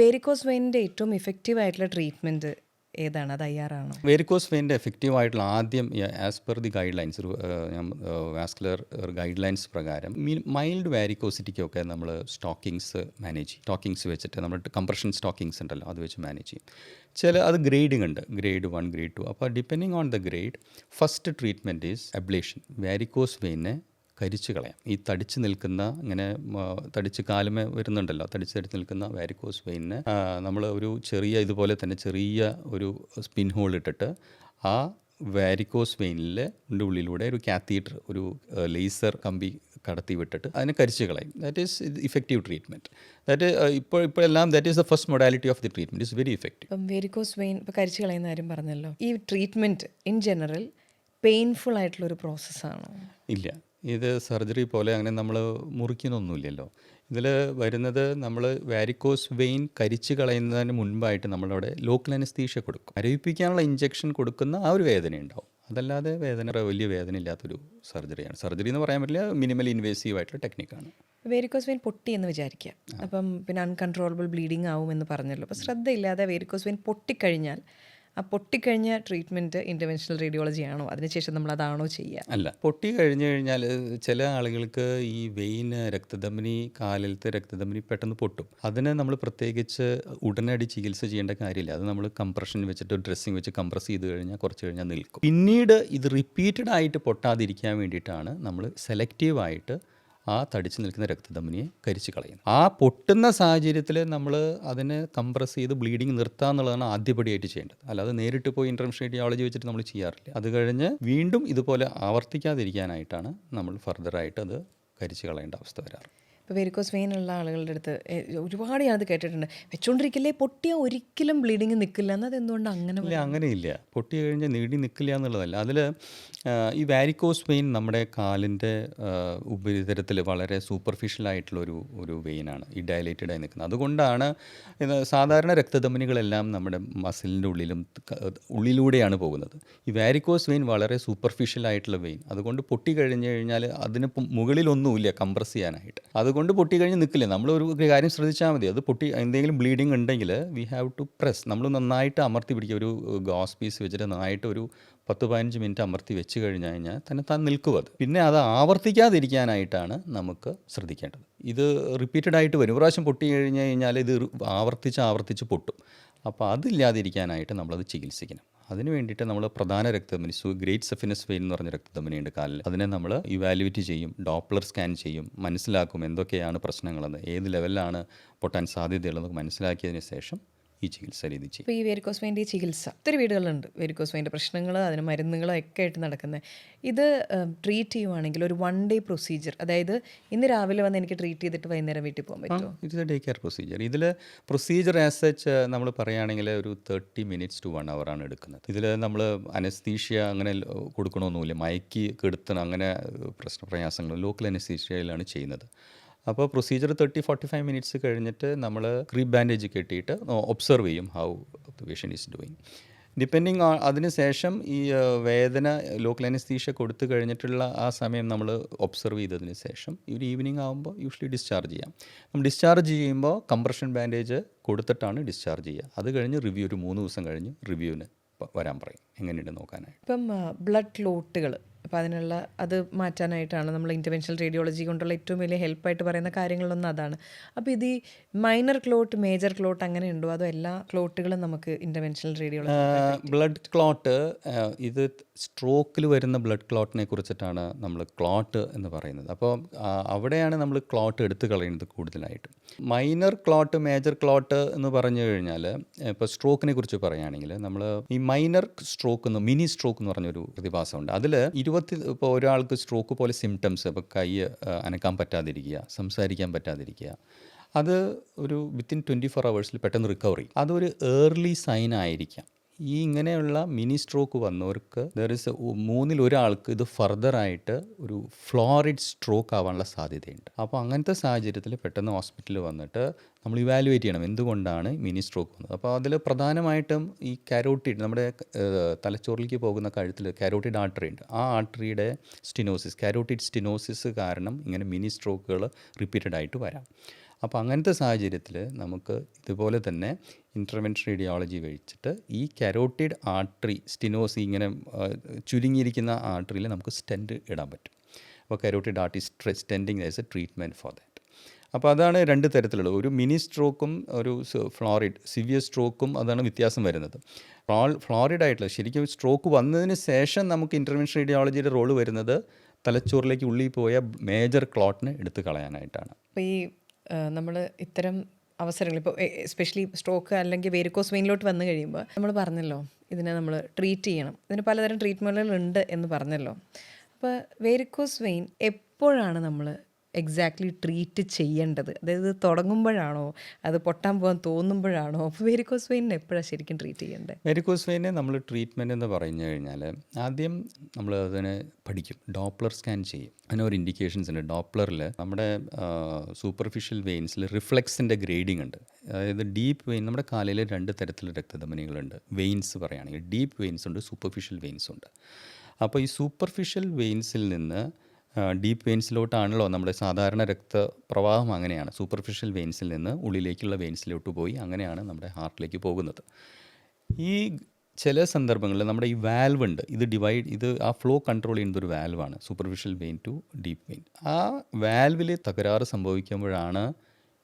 Varicose വെയിനിന്റെ ഏറ്റവും effective ആയിട്ടുള്ള treatment ഏതാണ്? അത് അയ്യാറാണോ വേരിക്കോസ് വെയിന്റെ എഫക്റ്റീവ് ആയിട്ടുള്ള ആദ്യം as per the guidelines vascular guidelines പ്രകാരം മൈൽഡ് വാരിക്കോസിറ്റിക്കൊക്കെ നമ്മൾ സ്റ്റോക്കിങ്സ് മാനേജ് ചെയ്യും. സ്റ്റോക്കിങ്സ് വെച്ചിട്ട് നമ്മൾ കംപ്രഷൻ സ്റ്റോക്കിങ്സ് ഉണ്ടല്ലോ അത് വെച്ച് മാനേജ് ചെയ്യും. ചില അത് ഗ്രേഡിംഗ് ഉണ്ട്. ഗ്രേഡ് വൺ ഗ്രേഡ് ടു അപ്പോൾ depending on the grade first treatment is ablation varicose വെയിനെ കരിച്ചു കളയാം. ഈ തടിച്ച് നിൽക്കുന്ന ഇങ്ങനെ തടിച്ച് കാലുമേ വരുന്നുണ്ടല്ലോ തടിച്ച് തടിച്ച് നിൽക്കുന്ന വാരിക്കോസ് വെയിനിന് നമ്മൾ ഒരു ചെറിയ ഇതുപോലെ തന്നെ ചെറിയ ഒരു സ്പിൻ ഹോൾ ഇട്ടിട്ട് ആ വാരിക്കോസ് വെയിനിലെ ഉള്ളിലൂടെ ഒരു കാത്തീറ്റർ ഒരു ലേസർ കമ്പി കടത്തി വിട്ടിട്ട് അതിനെ കരിച്ചു കളയും. That is effective treatment that ഇപ്പോൾ ഇപ്പോഴെല്ലാം that is the first modality of the treatment is very effective ഇപ്പം വേരിക്കോസ് വെയിൻ ഇപ്പോൾ കരിച്ചു കളയുന്ന കാര്യം പറഞ്ഞല്ലോ. ഈ ട്രീറ്റ്മെന്റ് ഇൻ ജനറൽ പെയിൻഫുൾ ആയിട്ടുള്ളൊരു പ്രോസസ്സാണോ ഇല്ല. ഇത് സർജറി പോലെ അങ്ങനെ നമ്മൾ മുറിക്കുന്നൊന്നുമില്ലല്ലോ. ഇതിൽ വരുന്നത് നമ്മൾ വാരിക്കോസ് വെയിൻ കരിച്ച് കളയുന്നതിന് മുൻപായിട്ട് നമ്മളവിടെ ലോക്കൽ അനസ്തീഷ്യ കൊടുക്കും. അരവിപ്പിക്കാനുള്ള ഇഞ്ചെക്ഷൻ കൊടുക്കുന്ന ആ ഒരു വേദന ഉണ്ടാവും. അതല്ലാതെ വേദന വലിയ വേദന ഇല്ലാത്തൊരു സർജറിയാണ്. സർജറി എന്ന് പറയാൻ പറ്റില്ല മിനിമൽ ഇൻവേസീവ് ആയിട്ടുള്ള ടെക്നിക്കാണ് വേരിക്കോസ് വെയിൻ പൊട്ടി എന്ന് വിചാരിക്കുക. അപ്പം പിന്നെ അൺകൺട്രോളബിൾ ബ്ലീഡിങ് ആവും എന്ന് പറഞ്ഞല്ലോ. അപ്പോൾ ശ്രദ്ധയില്ലാതെ വേരിക്കോസ് വെയിൻ പൊട്ടിക്കഴിഞ്ഞാൽ ആ പൊട്ടിക്കഴിഞ്ഞ ട്രീറ്റ്മെന്റ് ഇന്റർവെൻഷണൽ റേഡിയോളജി ആണോ? അതിനുശേഷം നമ്മൾ അതാണോ ചെയ്യുക? അല്ല. പൊട്ടി കഴിഞ്ഞു കഴിഞ്ഞാൽ ചില ആളുകൾക്ക് ഈ വെയിന് രക്തധമനി കാലിലത്തെ രക്തധമനി പെട്ടെന്ന് പൊട്ടും. അതിനെ നമ്മൾ പ്രത്യേകിച്ച് ഉടനടി ചികിത്സ ചെയ്യേണ്ട കാര്യമില്ല. അത് നമ്മൾ കംപ്രഷൻ വെച്ചിട്ട് ഡ്രസ്സിങ് വെച്ച് കംപ്രസ് ചെയ്ത് കഴിഞ്ഞാൽ കുറച്ച് കഴിഞ്ഞാൽ നിൽക്കും. പിന്നീട് ഇത് റിപ്പീറ്റഡ് ആയിട്ട് പൊട്ടാതിരിക്കാൻ വേണ്ടിയിട്ടാണ് നമ്മൾ സെലക്റ്റീവായിട്ട് ആ തടിച്ച് നിൽക്കുന്ന രക്തധമനിയെ കരിച്ച് കളയുന്നു. ആ പൊട്ടുന്ന സാഹചര്യത്തിൽ നമ്മൾ അതിനെ കംപ്രസ് ചെയ്ത് ബ്ലീഡിങ് നിർത്തുക എന്നുള്ളതാണ് ആദ്യപടിയായിട്ട് ചെയ്യേണ്ടത്. അല്ലാതെ നേരിട്ട് പോയി ഇൻട്രംഷൻ റേഡിയോളജി വെച്ചിട്ട് നമ്മൾ ചെയ്യാറില്ല. അത് കഴിഞ്ഞ് വീണ്ടും ഇതുപോലെ ആവർത്തിക്കാതിരിക്കാനായിട്ടാണ് നമ്മൾ ഫർദറായിട്ട് അത് കരിച്ച് കളയേണ്ട അവസ്ഥ വരാറ്. ഇപ്പോൾ വെരിക്കോസ് വെയിൻ ഉള്ള ആളുകളുടെ അടുത്ത് ഒരുപാട് ഞാനത് കേട്ടിട്ടുണ്ട്. വെച്ചുകൊണ്ടിരിക്കല്ലേ പൊട്ടിയ ഒരിക്കലും ബ്ലീഡിങ് നിൽക്കില്ല എന്നത് എന്തുകൊണ്ട് അങ്ങനെ ഇല്ല അങ്ങനെയില്ല. പൊട്ടി കഴിഞ്ഞാൽ നീടി നിൽക്കില്ല എന്നുള്ളതല്ല. അതിൽ ഈ വാരിക്കോസ് വെയിൻ നമ്മുടെ കാലിന്റെ ഉപരിതലത്തിൽ വളരെ സൂപ്പർഫിഷ്യൽ ആയിട്ടുള്ള ഒരു വെയിനാണ് ഈ ഡയലേറ്റഡ് ആയി നിൽക്കുന്നത് അതുകൊണ്ടാണ് സാധാരണ രക്തധമനികളെല്ലാം നമ്മുടെ മസിലിന്റെ ഉള്ളിലും ഉള്ളിലൂടെയാണ് പോകുന്നത്. ഈ വാരിക്കോസ് വെയിൻ വളരെ സൂപ്പർഫിഷ്യൽ ആയിട്ടുള്ള വെയിൻ അതുകൊണ്ട് പൊട്ടി കഴിഞ്ഞ് കഴിഞ്ഞാൽ അതിന് മുകളിലൊന്നുമില്ല കംപ്രസ് ചെയ്യാനായിട്ട്. അതുകൊണ്ട് പൊട്ടി കഴിഞ്ഞ് നിൽക്കില്ല? നമ്മൾ ഒരു കാര്യം ശ്രദ്ധിച്ചാൽ മതി. അത് പൊട്ടി എന്തെങ്കിലും ബ്ലീഡിങ് ഉണ്ടെങ്കിൽ വി ഹാവ് ടു പ്രസ്. നമ്മൾ നന്നായിട്ട് അമർത്തി പിടിക്കുക. ഒരു ഗോസ് പീസ് വെച്ചിട്ട് നന്നായിട്ട് ഒരു പത്ത് പതിനഞ്ച് മിനിറ്റ് അമർത്തി വെച്ച് കഴിഞ്ഞ് കഴിഞ്ഞാൽ തന്നെ താൻ നിൽക്കുക അത്. പിന്നെ അത് ആവർത്തിക്കാതിരിക്കാനായിട്ടാണ് നമുക്ക് ശ്രദ്ധിക്കേണ്ടത്. ഇത് റിപ്പീറ്റഡ് ആയിട്ട് വരും. പ്രാവശ്യം പൊട്ടി കഴിഞ്ഞ് കഴിഞ്ഞാൽ ഇത് ആവർത്തിച്ച് ആവർത്തിച്ച് പൊട്ടും. അപ്പോൾ അതില്ലാതിരിക്കാനായിട്ട് നമ്മളത് ചികിത്സിക്കണം. അതിന് വേണ്ടിയിട്ട് നമ്മൾ പ്രധാന രക്തധമനി സു ഗ്രേറ്റ് സെഫിനസ് വെയിൻ എന്ന് പറഞ്ഞ രക്തധമനിയുണ്ട് കാലിൽ അതിനെ നമ്മൾ ഇവാലുവേറ്റ് ചെയ്യും ഡോപ്ലർ സ്കാൻ ചെയ്യും മനസ്സിലാക്കും എന്തൊക്കെയാണ് പ്രശ്നങ്ങളെന്ന് ഏത് ലെവലിലാണ് പൊട്ടാൻ സാധ്യതയുള്ളതെന്ന് മനസ്സിലാക്കിയതിന് ശേഷം ഈ ചികിത്സ രീതി ചെയ്യും ഇപ്പോൾ ഈ വെരിക്കോസ് വെയിന്റെ ചികിത്സ. ഒത്തിരി വീടുകളുണ്ട് വെരിക്കോസ് വെയിന്റെ പ്രശ്നങ്ങൾ അതിന് മരുന്നുകളും ഒക്കെ ആയിട്ട് നടക്കുന്നത് ഇത് ട്രീറ്റ് ചെയ്യുവാണെങ്കിൽ ഒരു വൺ ഡേ പ്രൊസീജിയർ അതായത് ഇന്ന് രാവിലെ വന്ന് എനിക്ക് ട്രീറ്റ് ചെയ്തിട്ട് വൈകുന്നേരം വീട്ടിൽ പോകാൻ പറ്റുമോ? It's a day care procedure ഇതിൽ പ്രൊസീജിയർ ആസ് സച്ച് നമ്മൾ പറയുകയാണെങ്കിൽ ഒരു തേർട്ടി മിനിറ്റ്സ് ടു വൺ ആണ് എടുക്കുന്നത്. ഇതിൽ നമ്മൾ അനസ്തീഷ്യ അങ്ങനെ കൊടുക്കണമെന്നില്ല മയക്കി കെടുത്തണം അങ്ങനെ പ്രശ്ന പ്രയാസങ്ങൾ ലോക്കൽ അനസ്തീഷ്യയിലാണ് ചെയ്യുന്നത്. അപ്പോൾ procedure thirty forty five minutes കഴിഞ്ഞിട്ട് നമ്മൾ ക്രീ ബാൻഡേജ് കെട്ടിയിട്ട് ഒബ്സർവ് ചെയ്യും how the patient is doing depending അതിന് ശേഷം ഈ വേദന ലോക്കൽ തീഷ കൊടുത്തു കഴിഞ്ഞിട്ടുള്ള ആ സമയം നമ്മൾ ഒബ്സർവ് ചെയ്തതിന് ശേഷം ഒരു ഈവനിങ് ആകുമ്പോൾ യൂഷ്വലി ഡിസ്ചാർജ് ചെയ്യാം. നമ്മൾ ഡിസ്ചാർജ് ചെയ്യുമ്പോൾ കംപ്രഷൻ ബാൻഡേജ് കൊടുത്തിട്ടാണ് ഡിസ്ചാർജ് ചെയ്യുക. അത് കഴിഞ്ഞ് റിവ്യൂ ഒരു മൂന്ന് ദിവസം കഴിഞ്ഞ് റിവ്യൂവിന് വരാൻ പറയും. എങ്ങനെയുണ്ട് നോക്കാനായിട്ട്? ഇപ്പം ബ്ലഡ് ക്ലോട്ടുകൾ അപ്പം അതിനുള്ള അത് മാറ്റാനായിട്ടാണ് നമ്മൾ ഇന്റർവെൻഷണൽ റേഡിയോളജി കൊണ്ടുള്ള ഏറ്റവും വലിയ ഹെൽപ്പായിട്ട് പറയുന്ന കാര്യങ്ങളൊന്നും അതാണ്. അപ്പോൾ ഇത് ഈ മൈനർ ക്ലോട്ട് മേജർ ക്ലോട്ട് അങ്ങനെ ഉണ്ടോ അതോ എല്ലാ ക്ലോട്ടുകളും നമുക്ക് ഇന്റർവെൻഷണൽ റേഡിയോളജി ബ്ലഡ് ക്ലോട്ട് ഇത് സ്ട്രോക്കിൽ വരുന്ന ബ്ലഡ് ക്ലോട്ടിനെ കുറിച്ചിട്ടാണ് നമ്മൾ ക്ലോട്ട് എന്ന് പറയുന്നത്. അപ്പോൾ അവിടെയാണ് നമ്മൾ ക്ലോട്ട് എടുത്തു കളയുന്നത് കൂടുതലായിട്ട്. മൈനർ ക്ലോട്ട് മേജർ ക്ലോട്ട് എന്ന് പറഞ്ഞു കഴിഞ്ഞാൽ ഇപ്പോൾ സ്ട്രോക്കിനെ കുറിച്ച് പറയുകയാണെങ്കിൽ നമ്മൾ ഈ മൈനർ സ്ട്രോക്ക് എന്ന് മിനി സ്ട്രോക്ക് എന്ന് പറഞ്ഞൊരു പ്രതിഭാസമുണ്ട്. അതിൽ ഇരുപത്തി ഇപ്പോൾ ഒരാൾക്ക് സ്ട്രോക്ക് പോലെ സിംറ്റംസ് ഇപ്പോൾ കൈ അനക്കാൻ പറ്റാതിരിക്കുക സംസാരിക്കാൻ പറ്റാതിരിക്കുക അത് ഒരു വിത്തിൻ ട്വന്റി ഫോർ അവേഴ്സിൽ പെട്ടെന്ന് റിക്കവറി അതൊരു ഏർലി സൈൻ ആയിരിക്കാം. ഈ ഇങ്ങനെയുള്ള മിനി സ്ട്രോക്ക് വന്നവർക്ക് ദർ ഇസ് മൂന്നിൽ ഒരാൾക്ക് ഇത് ഫർദറായിട്ട് ഒരു ഫ്ലോറിഡ് സ്ട്രോക്ക് ആവാനുള്ള സാധ്യതയുണ്ട്. അപ്പോൾ അങ്ങനത്തെ സാഹചര്യത്തിൽ പെട്ടെന്ന് ഹോസ്പിറ്റലിൽ വന്നിട്ട് നമ്മൾ ഇവാലുവേറ്റ് ചെയ്യണം എന്തുകൊണ്ടാണ് മിനി സ്ട്രോക്ക് വന്നത്. അപ്പോൾ അതിൽ പ്രധാനമായിട്ടും ഈ കാരോട്ടിഡ് നമ്മുടെ തലച്ചോറിലേക്ക് പോകുന്ന കഴുത്തിൽ കാരോട്ടിഡ് ആർട്ടറി ഉണ്ട്. ആ ആർട്ടറിയുടെ സ്റ്റിനോസിസ് കാരോട്ടിഡ് സ്റ്റിനോസിസ് കാരണം ഇങ്ങനെ മിനി സ്ട്രോക്കുകൾ റിപ്പീറ്റഡ് ആയിട്ട് വരാം. അപ്പോൾ അങ്ങനത്തെ സാഹചര്യത്തിൽ നമുക്ക് ഇതുപോലെ തന്നെ ഇന്റർവെൻഷൻ റേഡിയോളജി കഴിച്ചിട്ട് ഈ കരോട്ടിഡ് ആർട്ടറി സ്റ്റിനോസി ഇങ്ങനെ ചുരുങ്ങിയിരിക്കുന്ന ആർട്ടറിയിൽ നമുക്ക് സ്റ്റെന്റ് ഇടാൻ പറ്റും. അപ്പോൾ carotid artery സ്ട്രെ stenting as a treatment for that അപ്പോൾ അതാണ് രണ്ട് തരത്തിലുള്ളത്. ഒരു മിനി സ്ട്രോക്കും ഒരു ഫ്ലോറിഡ് സിവിയർ സ്ട്രോക്കും അതാണ് വ്യത്യാസം വരുന്നത്. ഫ്ലോൾ ഫ്ലോറിഡ് ആയിട്ടുള്ള ശരിക്കും സ്ട്രോക്ക് വന്നതിന് ശേഷം നമുക്ക് ഇന്റർവെൻഷൻ റേഡിയോളജിയുടെ റോൾ വരുന്നത് തലച്ചോറിലേക്ക് ഉള്ളിൽ പോയ മേജർ ക്ലോട്ടിനെ എടുത്തു കളയാനായിട്ടാണ്. അപ്പോൾ ഈ നമ്മൾ ഇത്തരം അവസരങ്ങൾ ഇപ്പോൾ എസ്പെഷ്യലി സ്ട്രോക്ക് അല്ലെങ്കിൽ വേരിക്കോസ് വെയിനിലോട്ട് വന്നു കഴിയുമ്പോൾ നമ്മൾ പറഞ്ഞല്ലോ ഇതിനെ നമ്മൾ ട്രീറ്റ് ചെയ്യണം. ഇതിന് പലതരം ട്രീറ്റ്മെന്റുകൾ ഉണ്ട് എന്ന് പറഞ്ഞല്ലോ. അപ്പോൾ വേരിക്കോസ് വെയിൻ എപ്പോഴാണ് നമ്മൾ എക്സാക്ട്ലി ട്രീറ്റ് ചെയ്യേണ്ടത്. അതായത് തുടങ്ങുമ്പോഴാണോ? അത് പൊട്ടാൻ പോകാൻ തോന്നുമ്പോഴാണോ? വെരിക്കോസ് വെയിനെ എപ്പോഴാണ് ശരിക്കും ട്രീറ്റ് ചെയ്യേണ്ടത്? വെരിക്കോസ് വെയിനെ നമ്മൾ ട്രീറ്റ്മെന്റ് എന്ന് പറഞ്ഞു കഴിഞ്ഞാൽ ആദ്യം നമ്മൾ അതിനെ പഠിക്കും. ഡോപ്ലർ സ്കാൻ ചെയ്യും. അതിന് ഒരു ഇൻഡിക്കേഷൻസ് ഉണ്ട്. ഡോപ്ലറിൽ നമ്മുടെ സൂപ്പർഫിഷ്യൽ വെയിൻസിൽ റിഫ്ലെക്സിന്റെ ഗ്രേഡിംഗ് ഉണ്ട്. അതായത് ഡീപ്പ് വെയിൻ നമ്മുടെ കാലിൽ രണ്ട് തരത്തിലുള്ള രക്തധമനികളുണ്ട്. വെയിൻസ് പറയുകയാണെങ്കിൽ ഡീപ്പ് വെയിൻസ് ഉണ്ട് സൂപ്പർഫിഷ്യൽ വെയിൻസ് ഉണ്ട്. അപ്പോൾ ഈ സൂപ്പർഫിഷ്യൽ വെയിൻസിൽ നിന്ന് ഡീപ്പ് വെയിൻസിലോട്ടാണല്ലോ നമ്മുടെ സാധാരണ രക്തപ്രവാഹം അങ്ങനെയാണ്. സൂപ്പർഫിഷ്യൽ വെയിൻസിൽ നിന്ന് ഉള്ളിലേക്കുള്ള വെയിൻസിലോട്ട് പോയി അങ്ങനെയാണ് നമ്മുടെ ഹാർട്ടിലേക്ക് പോകുന്നത്. ഈ ചില സന്ദർഭങ്ങളിൽ നമ്മുടെ ഈ വാൽവ് ഉണ്ട്. ഇത് ഡിവൈഡ് ഇത് ആ ഫ്ലോ കൺട്രോൾ ചെയ്യുന്നത് ഒരു വാൽവാണ് superficial vein to deep vein ആ വാൽവിൽ തകരാറ് സംഭവിക്കുമ്പോഴാണ്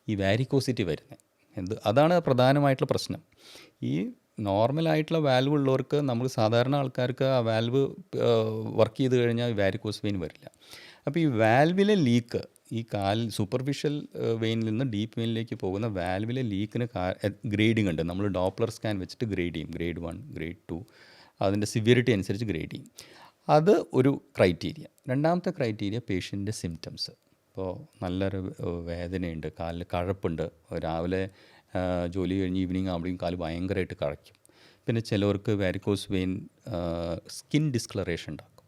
ഈ വാരിക്കോസിറ്റി വരുന്നത്. എന്ത് അതാണ് പ്രധാനമായിട്ടുള്ള പ്രശ്നം. ഈ നോർമലായിട്ടുള്ള വാൽവ് ഉള്ളവർക്ക് നമ്മൾ സാധാരണ ആൾക്കാർക്ക് ആ വാൽവ് വർക്ക് ചെയ്ത് കഴിഞ്ഞാൽ വാരിക്കോസ് വെയിൻ വരില്ല. അപ്പോൾ ഈ വാൽവിലെ ലീക്ക് ഈ കാൽ സൂപ്പർഫിഷ്യൽ വെയിനിൽ നിന്ന് ഡീപ്പ് വെയിനിലേക്ക് പോകുന്ന വാൽവിലെ ലീക്കിന് ഗ്രേഡിംഗ് ഉണ്ട്. നമ്മൾ ഡോപ്ലർ സ്കാൻ വെച്ചിട്ട് ഗ്രേഡ് ചെയ്യും. ഗ്രേഡ് വൺ ഗ്രേഡ് ടു അതിന്റെ സിവിയറിറ്റി അനുസരിച്ച് ഗ്രേഡ് ചെയ്യും. അത് ഒരു ക്രൈറ്റീരിയ രണ്ടാമത്തെ ക്രൈറ്റീരിയ പേഷ്യന്റെ സിംറ്റംസ് ഇപ്പോൾ നല്ലൊരു വേദനയുണ്ട്. കാലിൽ കഴപ്പുണ്ട്. രാവിലെ ജോലി കഴിഞ്ഞ് ഈവനിങ് ആവുമ്പോഴും കാൽ ഭയങ്കരമായിട്ട് കഴയ്ക്കും പിന്നെ ചിലവർക്ക് വാരിക്കോസ് വെയിൻ സ്കിൻ ഡിസ്കളറേഷൻ ഉണ്ടാക്കും.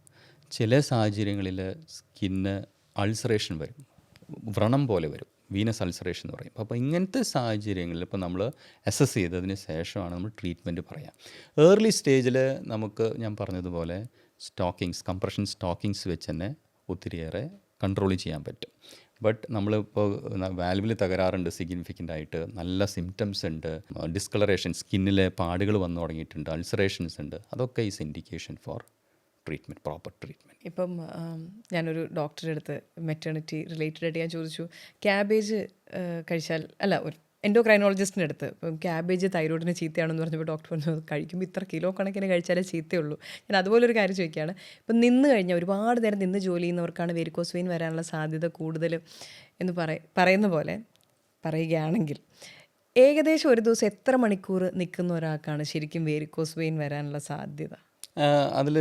ചില സാഹചര്യങ്ങളിൽ സ്കിന്ന് അൾസറേഷൻ വരും. വ്രണം പോലെ വരും. വീനസ് അൾസറേഷൻ എന്ന് പറയും. അപ്പോൾ ഇങ്ങനത്തെ സാഹചര്യങ്ങളിൽ ഇപ്പോൾ നമ്മൾ അസസ് ചെയ്തതിന് ശേഷമാണ് നമ്മൾ ട്രീറ്റ്മെന്റ് പറയാം. ഏർലി സ്റ്റേജിൽ നമുക്ക് ഞാൻ പറഞ്ഞതുപോലെ സ്റ്റോക്കിങ്സ് കംപ്രഷൻ സ്റ്റോക്കിങ്സ് വെച്ച് തന്നെ ഒത്തിരിയേറെ കൺട്രോൾ ചെയ്യാൻ പറ്റും. ബട്ട് നമ്മളിപ്പോൾ വാൽവിൽ തകരാറുണ്ട് സിഗ്നിഫിക്കന്റ് ആയിട്ട്. നല്ല സിംറ്റംസ് ഉണ്ട്. ഡിസ്കളറേഷൻ സ്കിന്നിലെ പാടുകൾ വന്നു തുടങ്ങിയിട്ടുണ്ട്. അൾസറേഷൻസ് ഉണ്ട്. അതൊക്കെ is indication for treatment proper treatment ഇപ്പം ഞാനൊരു ഡോക്ടറെ അടുത്ത് മെറ്റേണിറ്റി റിലേറ്റഡ് ആയിട്ട് ഞാൻ ചോദിച്ചു ക്യാബേജ് കഴിച്ചാൽ അല്ല ഒരു എൻഡോക്രൈനോളജിസ്റ്റിന്റെ അടുത്ത് ക്യാബേജ് തൈറോയിഡിന് ചീത്തയാണെന്ന് പറഞ്ഞപ്പോൾ ഡോക്ടർ പറഞ്ഞു കഴിക്കുമ്പോൾ ഇത്ര കിലോ കണക്കിന് കഴിച്ചാലേ ചീത്തയുള്ളൂ. ഞാൻ അതുപോലൊരു കാര്യം ചോദിക്കുകയാണ്. ഇപ്പം നിന്ന് കഴിഞ്ഞാൽ ഒരുപാട് നേരം നിന്ന് ജോലി ചെയ്യുന്നവർക്കാണ് വെരിക്കോസ് വെയിൻ വരാനുള്ള സാധ്യത കൂടുതൽ എന്ന് പറയ പറയുന്ന പോലെ പറയുകയാണെങ്കിൽ ഏകദേശം ഒരു ദിവസം എത്ര മണിക്കൂർ നിൽക്കുന്ന ഒരാൾക്കാണ് ശരിക്കും വെരിക്കോസ് വെയിൻ വരാനുള്ള സാധ്യത? അതിൽ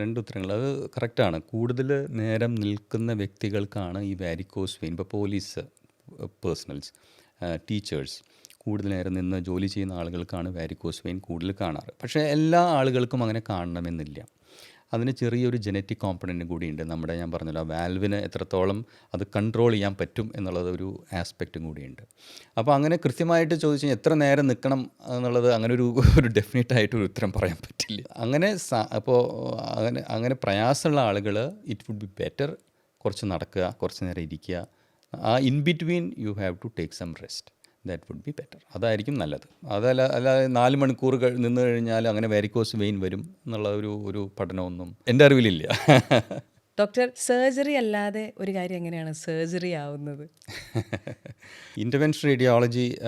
രണ്ട് ഉത്തരങ്ങൾ. അത് കറക്റ്റാണ്. കൂടുതൽ നേരം നിൽക്കുന്ന വ്യക്തികൾക്കാണ് ഈ വാരിക്കോസ് വെയിൻ ഇപ്പോൾ പോലീസ് പേഴ്സണൽസ്. ടീച്ചേഴ്സ് കൂടുതൽ നേരം നിന്ന് ജോലി ചെയ്യുന്ന ആളുകൾക്കാണ് വാരിക്കോസ് വെയിൻ കൂടുതൽ കാണാറ്. പക്ഷേ എല്ലാ ആളുകൾക്കും അങ്ങനെ കാണണമെന്നില്ല. അതിന് ചെറിയൊരു ജനറ്റിക് കോമ്പണന്റ് കൂടിയുണ്ട് നമ്മുടെ ഞാൻ പറഞ്ഞല്ലോ വാൽവിന് എത്രത്തോളം അത് കൺട്രോൾ ചെയ്യാൻ പറ്റും എന്നുള്ളത് ഒരു ആസ്പെക്റ്റും കൂടിയുണ്ട് അപ്പോൾ അങ്ങനെ കൃത്യമായിട്ട് ചോദിച്ചു കഴിഞ്ഞാൽ എത്ര നേരം നിൽക്കണം എന്നുള്ളത് അങ്ങനെ ഒരു ഒരു ഡെഫിനറ്റ് ആയിട്ട് ഒരു ഉത്തരം പറയാൻ പറ്റില്ല. അങ്ങനെ അപ്പോൾ അങ്ങനെ അങ്ങനെ പ്രയാസമുള്ള ആളുകൾ ഇറ്റ് വുഡ് ബി ബെറ്റർ കുറച്ച് നടക്കുക കുറച്ച് നേരം ഇരിക്കുക ആ in between you have to take some rest. That would be better. അതായിരിക്കും നല്ലത്. അതല്ല അല്ലാതെ നാല് മണിക്കൂർ നിന്ന് കഴിഞ്ഞാൽ അങ്ങനെ വാരിക്കോസ് വെയിൻ വരും എന്നുള്ള ഒരു ഒരു പഠനമൊന്നും എന്റെ അറിവിലില്ല. ഡോക്ടർ സർജറി അല്ലാതെ ഒരു കാര്യം എങ്ങനെയാണ് സർജറി ആവുന്നത്? ഇന്റർവെൻഷൻ റേഡിയോളജി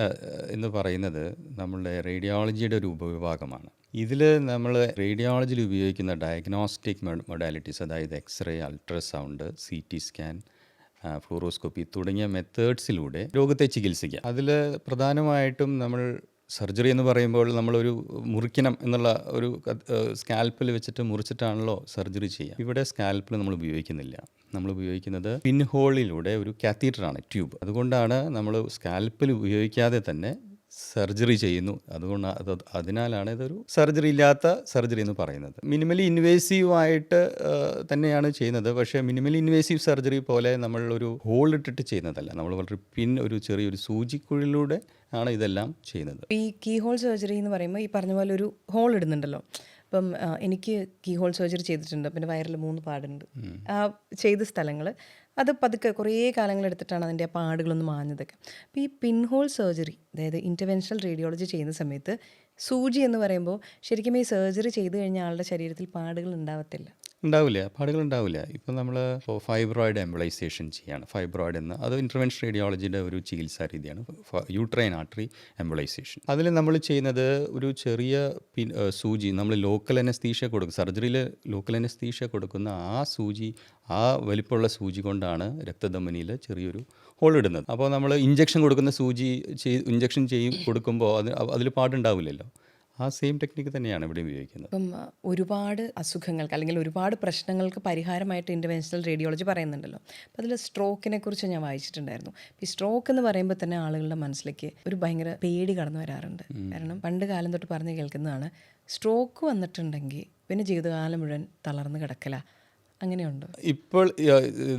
എന്ന് പറയുന്നത് നമ്മളുടെ റേഡിയോളജിയുടെ ഒരു ഉപവിഭാഗമാണ്. ഇതിൽ നമ്മൾ റേഡിയോളജിയിൽ ഉപയോഗിക്കുന്ന ഡയഗ്നോസ്റ്റിക് മൊഡാലിറ്റീസ് അതായത് x ray ultrasound C T scan fluoroscopy തുടങ്ങിയ മെത്തേഡ്സിലൂടെ രോഗത്തെ ചികിത്സിക്കാം. അതിൽ പ്രധാനമായിട്ടും നമ്മൾ സർജറി എന്ന് പറയുമ്പോൾ നമ്മളൊരു മുറിക്കണം എന്നുള്ള ഒരു സ്കാൽപ്പിൽ വെച്ചിട്ട് മുറിച്ചിട്ടാണല്ലോ സർജറി ചെയ്യുക. ഇവിടെ സ്കാൽപ്പിൽ നമ്മൾ ഉപയോഗിക്കുന്നില്ല. നമ്മൾ ഉപയോഗിക്കുന്നത് പിൻഹോളിലൂടെ ഒരു കാത്തീറ്ററാണ് ട്യൂബ് അതുകൊണ്ടാണ് നമ്മൾ സ്കാൽപ്പിൽ ഉപയോഗിക്കാതെ തന്നെ സർജറി ചെയ്യുന്നു. അതുകൊണ്ട് അത് അതിനാലാണ് ഇതൊരു സർജറി ഇല്ലാത്ത സർജറി എന്ന് പറയുന്നത്. മിനിമലി ഇൻവേസീവ് ആയിട്ട് തന്നെയാണ് ചെയ്യുന്നത്. പക്ഷേ മിനിമലി ഇൻവേസീവ് സർജറി പോലെ നമ്മൾ ഒരു ഹോൾ ഇട്ടിട്ട് ചെയ്യുന്നതല്ല. നമ്മൾ വളരെ പിൻ ഒരു ചെറിയൊരു സൂചിക്കുഴിലൂടെ ആണ് ഇതെല്ലാം ചെയ്യുന്നത്. ഈ കീ ഹോൾ സർജറി എന്ന് പറയുമ്പോൾ ഈ പറഞ്ഞ പോലെ ഒരു ഹോൾ ഇടുന്നുണ്ടല്ലോ. അപ്പം എനിക്ക് കീ ഹോൾ സർജറി ചെയ്തിട്ടുണ്ട്. പിന്നെ വയറിൽ മൂന്ന് പാടുണ്ട്. ആ ചെയ്ത സ്ഥലങ്ങൾ അത് പതുക്കെ കുറേ കാലങ്ങളെടുത്തിട്ടാണ് അതിന്റെ പാടുകളൊന്ന് മാഞ്ഞതൊക്കെ. അപ്പോൾ ഈ പിൻഹോൾ സർജറി അതായത് ഇന്റർവെൻഷണൽ റേഡിയോളജി ചെയ്യുന്ന സമയത്ത് സൂചി എന്ന് പറയുമ്പോൾ ശരിക്കും ഈ സർജറി ചെയ്തു കഴിഞ്ഞാൽ ആളുടെ ശരീരത്തിൽ പാടുകൾ ഉണ്ടാവത്തില്ല. ഉണ്ടാവില്ല പാടുകൾ ഉണ്ടാവില്ല. ഇപ്പം നമ്മൾ ഫൈബ്രോയിഡ് എംബലൈസേഷൻ ചെയ്യാണ്. ഫൈബ്രോയിഡ് എന്ന് അത് ഇന്റർവെൻഷൻ റേഡിയോളജിയുടെ ഒരു ചികിത്സാ രീതിയാണ്. യൂട്രൈൻ ആർട്ടറി എംബലൈസേഷൻ അതിൽ നമ്മൾ ചെയ്യുന്നത് ഒരു ചെറിയ സൂചി നമ്മൾ ലോക്കൽ അനസ്തീഷ്യ കൊടുക്കും സർജറിയിൽ ലോക്കൽ അനസ്തീഷ്യ കൊടുക്കുന്ന ആ സൂചി ആ വലിപ്പമുള്ള സൂചി കൊണ്ടാണ് രക്തധമനിയിൽ ചെറിയൊരു ഹോൾ ഇടുന്നത്. അപ്പോൾ നമ്മൾ ഇഞ്ചക്ഷൻ കൊടുക്കുന്ന സൂചി ഇഞ്ചക്ഷൻ ചെയ്യും കൊടുക്കുമ്പോൾ അത് അതിൽ പാടുണ്ടാവില്ലല്ലോ. ആ സെയിം ടെക്നിക്ക് തന്നെയാണ് ഇവിടെ ഉപയോഗിക്കുന്നത്. ഇപ്പം ഒരുപാട് അസുഖങ്ങൾക്ക് അല്ലെങ്കിൽ ഒരുപാട് പ്രശ്നങ്ങൾക്ക് പരിഹാരമായിട്ട് ഇന്റർവെൻഷണൽ റേഡിയോളജി പറയുന്നുണ്ടല്ലോ. അപ്പം അതിൽ സ്ട്രോക്കിനെ കുറിച്ച് ഞാൻ വായിച്ചിട്ടുണ്ടായിരുന്നു. ഈ സ്ട്രോക്ക് എന്ന് പറയുമ്പോൾ തന്നെ ആളുകളുടെ മനസ്സിലേക്ക് ഒരു ഭയങ്കര പേടി കടന്നു വരാറുണ്ട്. കാരണം പണ്ട് കാലം തൊട്ട് പറഞ്ഞു കേൾക്കുന്നതാണ് സ്ട്രോക്ക് വന്നിട്ടുണ്ടെങ്കിൽ പിന്നെ ജീവിതകാലം മുഴുവൻ തളർന്നു കിടക്കല. അങ്ങനെയുണ്ടോ. ഇപ്പോൾ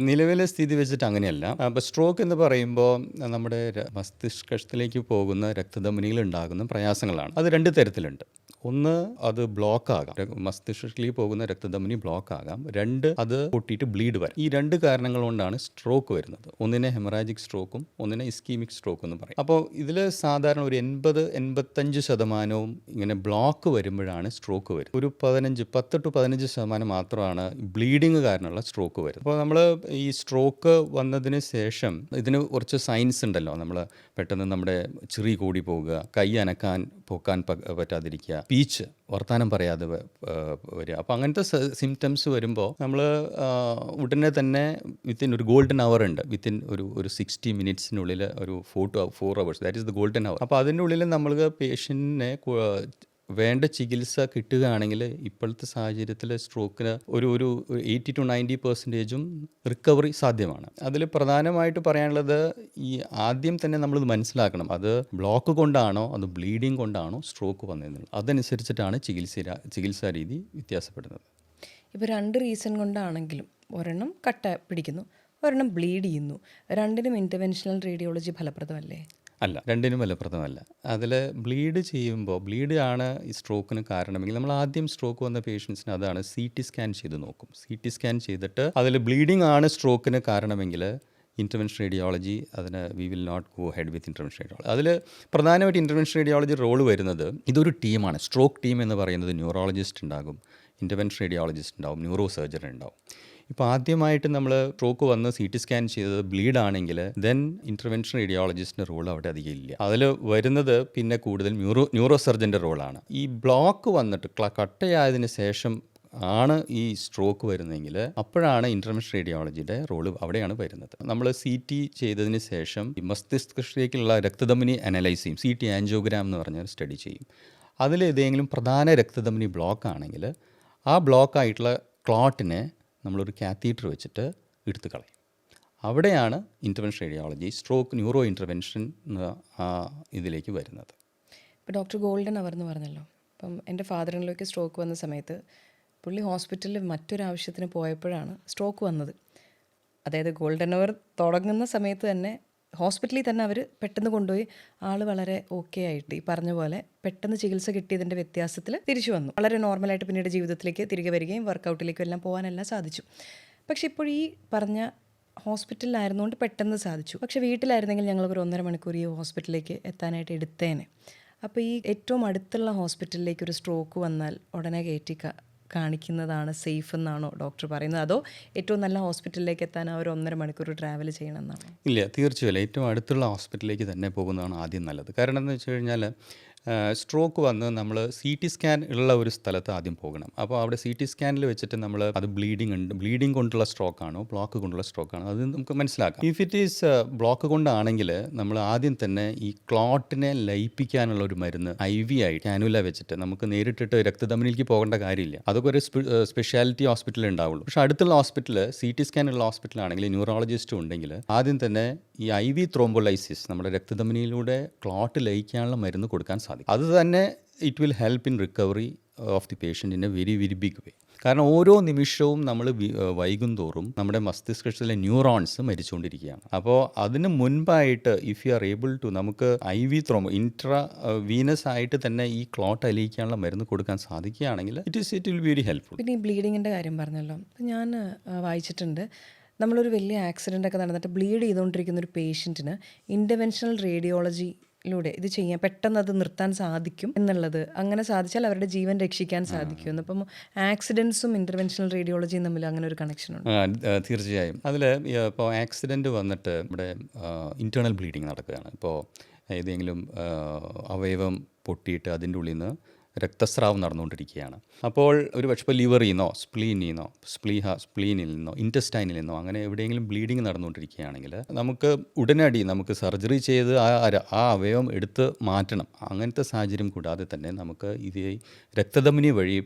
നിലവിലെ സ്ഥിതി വെച്ചിട്ട് അങ്ങനെയല്ല. അപ്പോൾ സ്ട്രോക്ക് എന്ന് പറയുമ്പോൾ നമ്മുടെ മസ്തിഷ്കത്തിലേക്ക് പോകുന്ന രക്തധമനിയിൽ ഉണ്ടാകുന്ന പ്രയാസങ്ങളാണ്. അത് രണ്ട് തരത്തിലുണ്ട്. ഒന്ന് അത് ബ്ലോക്ക് ആകാം. മസ്തിഷ്കത്തിൽ പോകുന്ന രക്തധമനി ബ്ലോക്ക് ആകാം. രണ്ട് അത് പൊട്ടിയിട്ട് ബ്ലീഡ് വരാം. ഈ രണ്ട് കാരണങ്ങൾ കൊണ്ടാണ് സ്ട്രോക്ക് വരുന്നത്. ഒന്നിനെ ഹെമറാജിക് സ്ട്രോക്കും ഒന്നിനെ ഇസ്കീമിക് സ്ട്രോക്കും എന്ന് പറയും. അപ്പോൾ ഇതിൽ സാധാരണ ഒരു എൺപത് എൺപത്തഞ്ച് ശതമാനവും ഇങ്ങനെ ബ്ലോക്ക് വരുമ്പോഴാണ് സ്ട്രോക്ക് വരുന്നത്. ഒരു പതിനഞ്ച് പത്ത് ടു പതിനഞ്ച് ശതമാനം മാത്രമാണ് ബ്ലീഡിങ് കാരണമുള്ള സ്ട്രോക്ക് വരുന്നത്. അപ്പോൾ നമ്മൾ ഈ സ്ട്രോക്ക് വന്നതിന് ശേഷം ഇതിന് കുറച്ച് സയൻസ് ഉണ്ടല്ലോ. നമ്മൾ പെട്ടെന്ന് നമ്മുടെ ചെറിയ കൂടി പോവുക കൈ അനക്കാൻ പൊക്കാൻ പറ്റാതിരിക്കുക പീച്ച് വർത്തമാനം പറയാതെ വരിക. അപ്പോൾ അങ്ങനത്തെ സിംറ്റംസ് വരുമ്പോൾ നമ്മൾ ഉടനെ തന്നെ വിത്തിൻ ഒരു ഗോൾഡൻ അവർ ഉണ്ട്. വിത്തിൻ ഒരു ഒരു സിക്സ്റ്റി മിനിറ്റ്സിനുള്ളിൽ ഒരു four to four hours that is the golden hour അപ്പോൾ അതിന്റെ ഉള്ളിൽ നമ്മൾ പേഷ്യന്റിനെ വേണ്ട ചികിത്സ കിട്ടുകയാണെങ്കിൽ ഇപ്പോഴത്തെ സാഹചര്യത്തിൽ സ്ട്രോക്കിന് ഒരു ഒരു എയ്റ്റി ടു നയന്റി പെർസെന്റേജും റിക്കവറി സാധ്യമാണ്. അതിൽ പ്രധാനമായിട്ട് പറയാനുള്ളത് ഈ ആദ്യം തന്നെ നമ്മൾ മനസ്സിലാക്കണം. അത് ബ്ലോക്ക് കൊണ്ടാണോ അത് ബ്ലീഡിങ് കൊണ്ടാണോ സ്ട്രോക്ക് വന്നതെന്നുള്ളത് അതനുസരിച്ചിട്ടാണ് ചികിത്സ ചികിത്സാ രീതി വ്യത്യാസപ്പെടുന്നത്. ഇപ്പോൾ രണ്ട് റീസൺ കൊണ്ടാണെങ്കിലും ഒരെണ്ണം കട്ട പിടിക്കുന്നു ഒരെണ്ണം ബ്ലീഡ് ചെയ്യുന്നു. രണ്ടിനും ഇന്റർവെൻഷണൽ റേഡിയോളജി ഫലപ്രദമല്ലേ? അല്ല രണ്ടിനും ഫലപ്രദമല്ല. അതിൽ ബ്ലീഡ് ചെയ്യുമ്പോൾ ബ്ലീഡ് ആണ് ഈ സ്ട്രോക്കിന് കാരണമെങ്കിൽ നമ്മൾ ആദ്യം സ്ട്രോക്ക് വന്ന പേഷ്യൻസിന് അതാണ് സി ടി സ്കാൻ ചെയ്ത് നോക്കും. സി ടി സ്കാൻ ചെയ്തിട്ട് അതിൽ ബ്ലീഡിംഗ് ആണ് സ്ട്രോക്കിന് കാരണമെങ്കിൽ ഇന്റർവെൻഷൻ റേഡിയോളജി അതിന് we will not go head with intervention radiology അതിൽ പ്രധാനമായിട്ട് ഇന്റർവെൻഷൻ റേഡിയോളജി റോൾ വരുന്നത് ഇതൊരു ടീമാണ്. സ്ട്രോക്ക് ടീം എന്ന് പറയുന്നത് ന്യൂറോളജിസ്റ്റ് ഉണ്ടാകും ഇന്റർവെൻഷൻ റേഡിയോളജിസ്റ്റ് ഉണ്ടാകും ന്യൂറോ സർജറി ഉണ്ടാവും. ഇപ്പോൾ ആദ്യമായിട്ട് നമ്മൾ സ്ട്രോക്ക് വന്ന് സി ടി സ്കാൻ ചെയ്തത് ബ്ലീഡ് ആണെങ്കിൽ ദെൻ ഇന്റർവെൻഷൻ റേഡിയോളജിസ്റ്റിന്റെ റോൾ അവിടെ അധികം ഇല്ല. അതിൽ വരുന്നത് പിന്നെ കൂടുതൽ ന്യൂറോ ന്യൂറോ സർജന്റെ റോളാണ് ഈ ബ്ലോക്ക് വന്നിട്ട് കട്ടയായതിനു ശേഷം ആണ് ഈ സ്ട്രോക്ക് വരുന്നതെങ്കിൽ അപ്പോഴാണ് ഇന്റർവെൻഷൻ റേഡിയോളജിയുടെ റോൾ അവിടെയാണ് വരുന്നത്. നമ്മൾ സി ടി ചെയ്തതിന് ശേഷം മസ്തിഷ്കത്തിലേക്കുള്ള രക്തധമനി അനലൈസ് ചെയ്യും. സി ടി ആൻജിയോഗ്രാം എന്ന് പറഞ്ഞ സ്റ്റഡി ചെയ്യും. അതിൽ ഏതെങ്കിലും പ്രധാന രക്തധമനി ബ്ലോക്ക് ആണെങ്കിൽ ആ ബ്ലോക്കായിട്ടുള്ള ക്ലോട്ടിനെ നമ്മളൊരു കാത്തീറ്റർ വെച്ചിട്ട് എടുത്തു കളയും. അവിടെയാണ് intervention radiology stroke neuro intervention ഇതിലേക്ക് വരുന്നത്. ഇപ്പോൾ ഡോക്ടർ ഗോൾഡൻ അവർ എന്ന് പറഞ്ഞല്ലോ. അപ്പം എന്റെ ഫാദറിനിലേക്ക് സ്ട്രോക്ക് വന്ന സമയത്ത് പുള്ളി ഹോസ്പിറ്റലിൽ മറ്റൊരാവശ്യത്തിന് പോയപ്പോഴാണ് സ്ട്രോക്ക് വന്നത്. അതായത് ഗോൾഡൻ അവർ തുടങ്ങുന്ന സമയത്ത് തന്നെ ഹോസ്പിറ്റലിൽ തന്നെ അവർ പെട്ടെന്ന് കൊണ്ടുപോയി ആൾ വളരെ ഓക്കെ ആയിട്ട് ഈ പറഞ്ഞ പോലെ പെട്ടെന്ന് ചികിത്സ കിട്ടിയതിന്റെ വ്യത്യാസത്തിൽ തിരിച്ചു വന്നു. വളരെ നോർമലായിട്ട് പിന്നീട് ജീവിതത്തിലേക്ക് തിരികെ വരികയും വർക്കൗട്ടിലേക്കും എല്ലാം പോകാനെല്ലാം സാധിച്ചു. പക്ഷെ ഇപ്പോൾ ഈ പറഞ്ഞ ഹോസ്പിറ്റലിലായിരുന്നുകൊണ്ട് പെട്ടെന്ന് സാധിച്ചു. പക്ഷെ വീട്ടിലായിരുന്നെങ്കിൽ ഞങ്ങൾക്ക് ഒരു ഒന്നര മണിക്കൂർ ഈ ഹോസ്പിറ്റലിലേക്ക് എത്താനായിട്ട് എടുത്തേനെ. അപ്പോൾ ഈ ഏറ്റവും അടുത്തുള്ള ഹോസ്പിറ്റലിലേക്ക് ഒരു സ്ട്രോക്ക് വന്നാൽ ഉടനെ കയറ്റി കാണിക്കുന്നതാണ് സേഫ് എന്നാണോ ഡോക്ടർ പറയുന്നത്? അതോ ഏറ്റവും നല്ല ഹോസ്പിറ്റലിലേക്ക് എത്താൻ അവർ ഒന്നര മണിക്കൂർ ട്രാവൽ ചെയ്യണമെന്നാണ്? ഇല്ല തീർച്ചയായും. ഏറ്റവും അടുത്തുള്ള ഹോസ്പിറ്റലിലേക്ക് തന്നെ പോകുന്നതാണ് ആദ്യം നല്ലത്. കാരണം എന്ന് വെച്ച് കഴിഞ്ഞാൽ സ്ട്രോക്ക് വന്ന് നമ്മൾ സി ടി സ്കാൻ ഉള്ള ഒരു സ്ഥലത്ത് ആദ്യം പോകണം. അപ്പോൾ അവിടെ സി ടി സ്കാനിൽ വെച്ചിട്ട് നമ്മൾ അത് ബ്ലീഡിംഗ് ഉണ്ട്. ബ്ലീഡിംഗ് കൊണ്ടുള്ള സ്ട്രോക്ക് ആണോ? ബ്ലോക്ക് കൊണ്ടുള്ള സ്ട്രോക്ക് ആണോ? അത് നമുക്ക് മനസ്സിലാക്കാം. ഇഫ് ഇറ്റ് ഈസ് ബ്ലോക്ക് കൊണ്ടാണെങ്കിൽ നമ്മൾ ആദ്യം തന്നെ ഈ ക്ലോട്ടിനെ ലയിപ്പിക്കാനുള്ള ഒരു മരുന്ന് ഐ വി ആയി കാനുല വെച്ചിട്ട് നമുക്ക് നേരിട്ടിട്ട് രക്തധമനിലേക്ക് പോകേണ്ട കാര്യമില്ല. അതൊക്കെ ഒരു സ്പെഷ്യാലിറ്റി ഹോസ്പിറ്റലിൽ ഉണ്ടാവുള്ളൂ. പക്ഷേ അടുത്തുള്ള ഹോസ്പിറ്റൽ സി ടി സ്കാൻ ഉള്ള ഹോസ്പിറ്റലാണെങ്കിൽ ന്യൂറോളജിസ്റ്റ് ഉണ്ടെങ്കിൽ ആദ്യം തന്നെ ഈ ഐ വി ത്രോംബോലൈസിസ് നമ്മുടെ രക്തധമനിയിലൂടെ ക്ലോട്ട് ലയിക്കാനുള്ള മരുന്ന് കൊടുക്കാൻ സാധിക്കും. അത് തന്നെ it will help in recovery of the patient in a very very big way കാരണം ഓരോ നിമിഷവും നമ്മൾ വൈകും തോറും നമ്മുടെ മസ്തിഷ്കത്തിലെ ന്യൂറോൺസ് മരിച്ചുകൊണ്ടിരിക്കുകയാണ്. അപ്പോൾ അതിന് മുൻപായിട്ട് if you are able to നമുക്ക് ഐ വി ത്രോമോ ഇൻട്രാ വീനസ് ആയിട്ട് തന്നെ ഈ ക്ലോട്ട് അലിയിക്കാനുള്ള മരുന്ന് കൊടുക്കാൻ സാധിക്കുകയാണെങ്കിൽ it is it will be very helpful പിന്നെ ഈ ബ്ലീഡിങ്ങിന്റെ കാര്യം പറഞ്ഞല്ലോ. അപ്പോൾ ഞാൻ വായിച്ചിട്ടുണ്ട്. നമ്മളൊരു വലിയ ആക്സിഡന്റ് ഒക്കെ നടന്നിട്ട് ബ്ലീഡ് ചെയ്തുകൊണ്ടിരിക്കുന്ന ഒരു പേഷ്യന്റിന് ഇന്റർവെൻഷണൽ റേഡിയോളജിയിലൂടെ ഇത് ചെയ്യാൻ പെട്ടെന്ന് അത് നിർത്താൻ സാധിക്കും എന്നുള്ളത്. അങ്ങനെ സാധിച്ചാൽ അവരുടെ ജീവൻ രക്ഷിക്കാൻ സാധിക്കും എന്ന് അപ്പം ആക്സിഡൻസും ഇന്റർവെൻഷണൽ റേഡിയോളജിയും തമ്മിൽ അങ്ങനെ ഒരു കണക്ഷൻ ഉണ്ട്. തീർച്ചയായും. അതിൽ ഇപ്പോൾ ആക്സിഡന്റ് വന്നിട്ട് നമ്മുടെ ഇന്റേർണൽ ബ്ലീഡിങ് നടക്കുകയാണ്. ഇപ്പോൾ ഏതെങ്കിലും അവയവം പൊട്ടിയിട്ട് അതിന്റെ ഉള്ളിൽ നിന്ന് രക്തസ്രാവം നടന്നുകൊണ്ടിരിക്കുകയാണ്. അപ്പോൾ ഒരു പക്ഷേ ലിവറിൽ നിന്നോ സ്പ്ലീനിൽ നിന്നോ സ്പ്ലീഹ സ്പ്ലീനിൽ നിന്നോ ഇന്റസ്റ്റൈനിൽ നിന്നോ അങ്ങനെ എവിടെയെങ്കിലും ബ്ലീഡിങ് നടന്നുകൊണ്ടിരിക്കുകയാണെങ്കിൽ നമുക്ക് ഉടനടി നമുക്ക് സർജറി ചെയ്ത് ആ ആ അവയവം എടുത്ത് മാറ്റണം. അങ്ങനത്തെ സാഹചര്യം കൂടാതെ തന്നെ നമുക്ക് ഇത് രക്തധമനി വഴി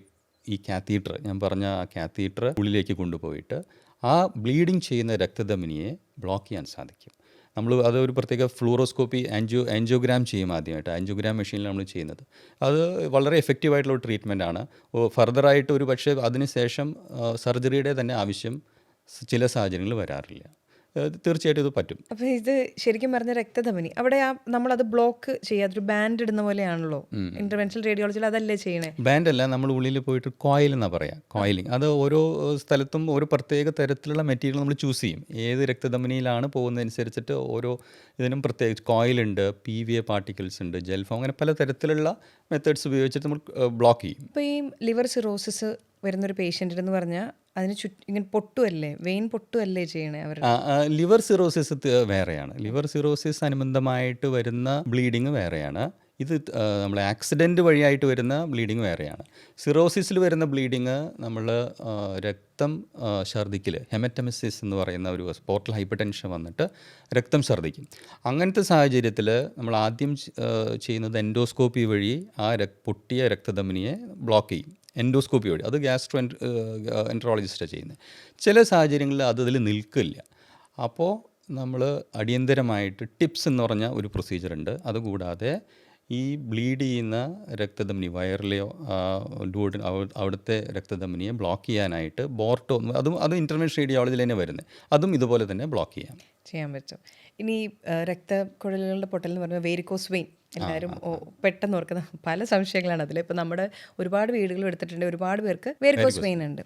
ഈ കാത്തീറ്റർ ഞാൻ പറഞ്ഞ ആ കാത്തീറ്റർ ഉള്ളിലേക്ക് കൊണ്ടുപോയിട്ട് ആ ബ്ലീഡിങ് ചെയ്യുന്ന രക്തധമനിയെ ബ്ലോക്ക് ചെയ്യാൻ സാധിക്കും. നമ്മൾ അത് ഒരു പ്രത്യേക ഫ്ലൂറോസ്കോപ്പി ആൻജിയോ ആൻജിയോഗ്രാം ചെയ്യും ആദ്യമായിട്ട്. ആൻജിയോഗ്രാം മെഷീനിൽ നമ്മൾ ചെയ്യുന്നത്. അത് വളരെ എഫക്റ്റീവ് ആയിട്ടുള്ള ഒരു ട്രീറ്റ്മെന്റ് ആണ്. ഫർദറായിട്ട് ഒരു പക്ഷേ അതിനുശേഷം സർജറിയുടെ തന്നെ ആവശ്യം ചില സാഹചര്യങ്ങളിൽ വരാറില്ല. തീർച്ചയായിട്ടും ഇത് പറ്റും. അപ്പോൾ ഇത് ശരിക്കും പറഞ്ഞ രക്തധമനി. അവിടെ ആ നമ്മളത് ബ്ലോക്ക് ചെയ്യാ ഒരു ബാൻഡ് ഇടുന്ന പോലെയാണല്ലോ. ഇന്റർവെൻഷണൽ റേഡിയോളജിയിൽ അതല്ലേ ചെയ്യണേ? ബാൻഡ് അല്ല നമ്മൾ ഉള്ളിൽ പോയിട്ട് കോയിൽ എന്നാ പറയാ കോയിലിംഗ് അത് ഓരോ സ്ഥലത്തും ഒരു പ്രത്യേക തരത്തിലുള്ള മെറ്റീരിയൽ നമ്മൾ ചൂസ് ചെയ്യും. ഏത് രക്തധമനിയിലാണ് പോകുന്നതനുസരിച്ചിട്ട് ഓരോ ഇതിനും പ്രത്യേകിച്ച് കോയിലുണ്ട് പി വി എ പാർട്ടിക്കിൾസ് ഉണ്ട് ജെൽഫോം അങ്ങനെ പല തരത്തിലുള്ള മെത്തേഡ്സ് ഉപയോഗിച്ചിട്ട് നമ്മൾ ബ്ലോക്ക് ചെയ്യും. ഇപ്പോൾ ഈ ലിവർ സിറോസിസ് വരുന്നൊരു പേഷ്യന്റ് എന്ന് പറഞ്ഞാൽ അതിന് ചുറ്റും ഇങ്ങനെ പൊട്ടുമല്ലേ വെയിൻ പൊട്ടുമല്ലേ ചെയ്യണേ അവർ ലിവർ സിറോസിസ് വേറെയാണ്. ലിവർ സിറോസിസ് അനുബന്ധമായിട്ട് വരുന്ന ബ്ലീഡിങ് വേറെയാണ്. ഇത് നമ്മൾ ആക്സിഡന്റ് വഴിയായിട്ട് വരുന്ന ബ്ലീഡിങ് വേറെയാണ്. സിറോസിസിൽ വരുന്ന ബ്ലീഡിങ് നമ്മൾ രക്തം ഛർദ്ദിക്കൽ ഹെമറ്റമിസിസ് എന്ന് പറയുന്ന ഒരു പോർട്ടൽ ഹൈപ്പർ ടെൻഷൻ വന്നിട്ട് രക്തം ഛർദ്ദിക്കും. അങ്ങനത്തെ സാഹചര്യത്തിൽ നമ്മൾ ആദ്യം ചെയ്യുന്നത് എൻഡോസ്കോപ്പി വഴി ആ പൊട്ടിയ രക്തധമനിയെ ബ്ലോക്ക് ചെയ്യും. എൻഡോസ്കോപ്പി വഴി അത് ഗ്യാസ്ട്രോ എൻട്രോളജിസ്റ്റാണ് ചെയ്യുന്നത് ചില സാഹചര്യങ്ങളിൽ അത് അതിൽ നിൽക്കില്ല. അപ്പോൾ നമ്മൾ അടിയന്തരമായിട്ട് ടിപ്സ് എന്ന് പറഞ്ഞ ഒരു പ്രൊസീജിയർ ഉണ്ട്. അതുകൂടാതെ ഈ ബ്ലീഡ് ചെയ്യുന്ന രക്തധമനി വയറിലെയോ ഡൂഡ് അവിടുത്തെ രക്തധമനിയെ ബ്ലോക്ക് ചെയ്യാനായിട്ട് ബോർട്ടോ അതും അത് ഇന്റർവെൻഷൻ റേഡിയോളജിയിൽ തന്നെ വരുന്നത് അതും ഇതുപോലെ തന്നെ ബ്ലോക്ക് ചെയ്യാം. ചെയ്യാൻ പറ്റും. ഇനി രക്തക്കുഴലുകളുടെ പൊട്ടൽ എന്ന് പറഞ്ഞാൽ വേരിക്കോസ് വെയിൻ എല്ലാവരും പെട്ടെന്ന് ഓർക്കുന്ന പല സംശയങ്ങളാണ് അതിൽ ഇപ്പം നമ്മുടെ ഒരുപാട് വീടുകൾ എടുത്തിട്ടുണ്ട് ഒരുപാട് പേർക്ക് വേരിക്കോസ് വെയിൻ ഉണ്ട്.